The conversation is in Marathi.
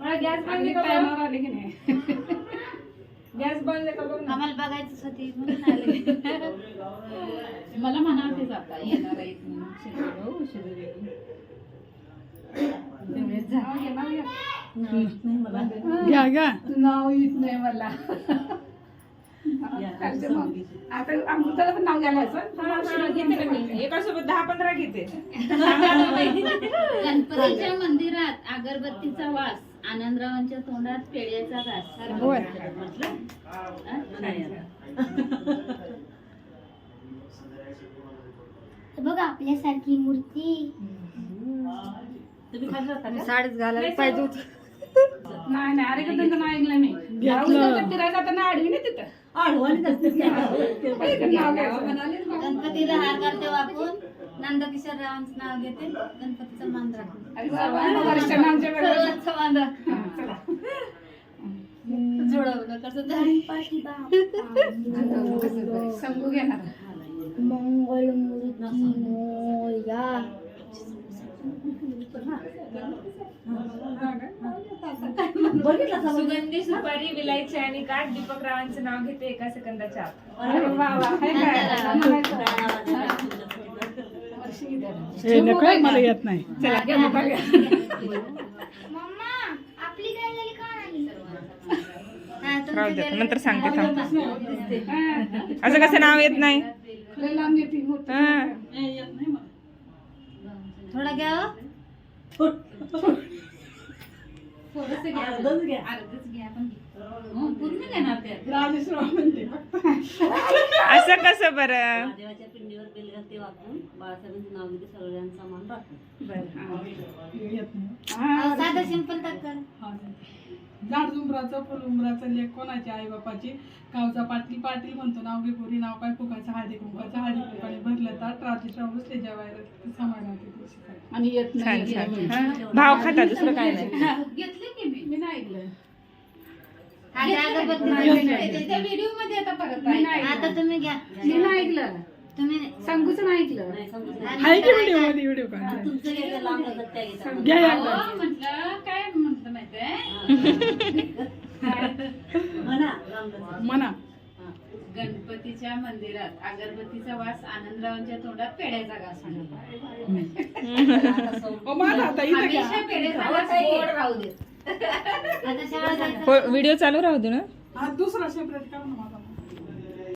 मला गॅस बंद? टायमावर आले की नाही? गॅस बंद का बघ ना. आम्हाला बघायचं होती म्हणून आले. मला जाता येणार आहेत म्हणून. तेवढेच नाव येत नाही मला. आता अमृताला पण नाव एकासोबत दहा पंधरा घेते. गणपतीच्या मंदिरात अगरबत्तीचा वास. आनंदरावांच्या तोंडात पेढ्याचा घास होय. बघा आपल्यासारखी मूर्ती. साडीच घालायला पाहिजे होती. नाही नाही अरे कधी नाही ऐकलं मी. घेतलं. फिरायला जाताना आडवी ना तिथं. गणपतीला हार वापरून नंदकिशोर रावांचं नाव घेते. गणपतीचं मान सर्वांचं मान. जुळवलं कसं तरी. समजू घेणार. मंगल मोरया सुगंधी सुपारी विलायची आणि काठ. दीपक रावांचं नाव घेते एका सेकंदाच्या काय? मला येत नाही. नंतर सांगते थांब. असं कसं नाव येत नाही. थोडा घ्या हो. घ्या. अर्धच घ्या. पण हो, पूर्ण घेणार ते. राजेश्वर म्हणते. असं कसं बरं? महादेवाच्या पिंडीवर बाळासाहेबांचं नाव घेते सगळ्यांचा मान राखून. हा. साधं सिंपल टाक कर. हा. झाड झुंबराचं फुल उंबराचं लेख कोणाची आई बापाची गावचा पाटील पाटील म्हणतो नाव घे पोरी नाव काय? फुकाचं हळदी कुंकाचं हळदी कुंकाने भरलं ताट राजेश्वर बसले जेवायला समाजात आणि येत छान नाही. छान हा. भाव खाता दुसरं काय नाही. घेतले की मी? मी नाही ऐकलं. हा, अगरबत्ती नाही, व्हिडिओमध्ये आता परत ऐकलं. मी नाही ऐकलं. तुम्ही सांगूच नाही ऐकलं. आहे की व्हिडिओमध्ये व्हिडिओ काढला तुमचं घ्यायचं लांब असत त्या घेतात घ्या या. म्हटलं काय म्हटलं माहितीये म्हणा लांब असत. म्हणा गणपतीच्या मंदिरात अगरबत्तीचा वास आनंदरावांच्या तोंडात पेढ्याचा घास आता सौ- ओ माझा आता इथं घ्या. हमेशा पेढ्याचा घास गोड राहू दे आता शाळा जायचं. व्हिडिओ चालू राहू दे ना. हा दुसरा सेपरेट करा ना माझा.